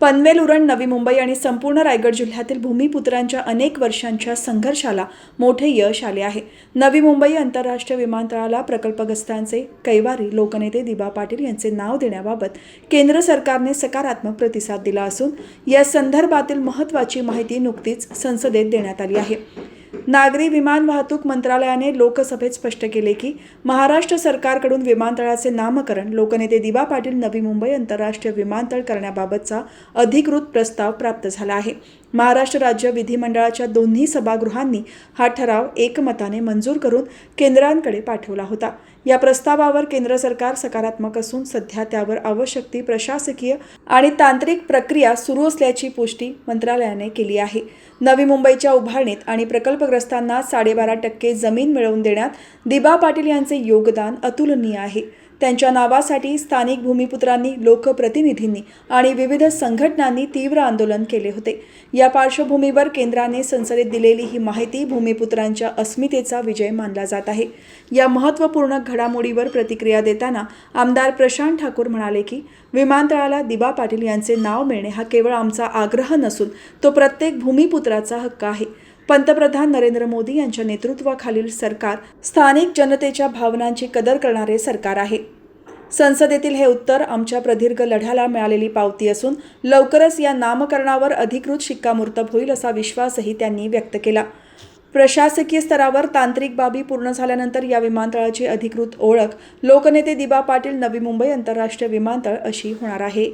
पनवेल उरण नवी मुंबई आणि संपूर्ण रायगड जिल्ह्यातील भूमिपुत्रांच्या अनेक वर्षांच्या संघर्षाला मोठे यश आले आहे. नवी मुंबई आंतरराष्ट्रीय विमानतळाला प्रकल्पग्रस्तांचे कैवारी लोकनेते दिबा पाटील यांचे नाव देण्याबाबत केंद्र सरकारने सकारात्मक प्रतिसाद दिला असून या संदर्भातील महत्त्वाची माहिती नुकतीच संसदेत देण्यात आली आहे. नागरी विमान वाहतूक मंत्रालयाने लोकसभेत स्पष्ट केले की महाराष्ट्र सरकारकडून विमानतळाचे नामकरण लोकनेते दिवा पाटील नवी मुंबई आंतरराष्ट्रीय विमानतळ करण्याबाबतचा अधिकृत प्रस्ताव प्राप्त झाला आहे. महाराष्ट्र राज्य विधिमंडळाच्या दोन्ही सभागृहांनी हा ठराव एकमताने मंजूर करून केंद्रांकडे पाठवला होता. या प्रस्तावावर केंद्र सरकार सकारात्मक असून सध्या त्यावर आवश्यक ती प्रशासकीय आणि तांत्रिक प्रक्रिया सुरू असल्याची पुष्टी मंत्रालयाने केली आहे. नवी मुंबईच्या उभारणीत आणि प्रकल्पग्रस्तांना साडेबारा टक्के जमीन मिळवून देण्यात दिबा पाटील यांचे योगदान अतुलनीय आहे. त्यांच्या नावासाठी स्थानिक भूमिपुत्रांनी लोकप्रतिनिधींनी आणि विविध संघटनांनी तीव्र आंदोलन केले होते. या पार्श्वभूमीवर केंद्राने संसदेत दिलेली ही माहिती भूमिपुत्रांच्या अस्मितेचा विजय मानला जात आहे. या महत्त्वपूर्ण घडामोडीवर प्रतिक्रिया देताना आमदार प्रशांत ठाकूर म्हणाले की विमानतळाला दिबा पाटील यांचे नाव मिळणे हा केवळ आमचा आग्रह नसून तो प्रत्येक भूमिपुत्राचा हक्क आहे. पंतप्रधान नरेंद्र मोदी यांच्या नेतृत्वाखालील सरकार स्थानिक जनतेच्या भावनांची कदर करणारे सरकार आहे. संसदेतील हे उत्तर आमच्या प्रदीर्घ लढ्याला मिळालेली पावती असून लवकरच या नामकरणावर अधिकृत शिक्कामोर्तब होईल असा विश्वासही त्यांनी व्यक्त केला. प्रशासकीय स्तरावर तांत्रिक बाबी पूर्ण झाल्यानंतर या विमानतळाची अधिकृत ओळख लोकनेते दिबा पाटील नवी मुंबई आंतरराष्ट्रीय विमानतळ अशी होणार आहे.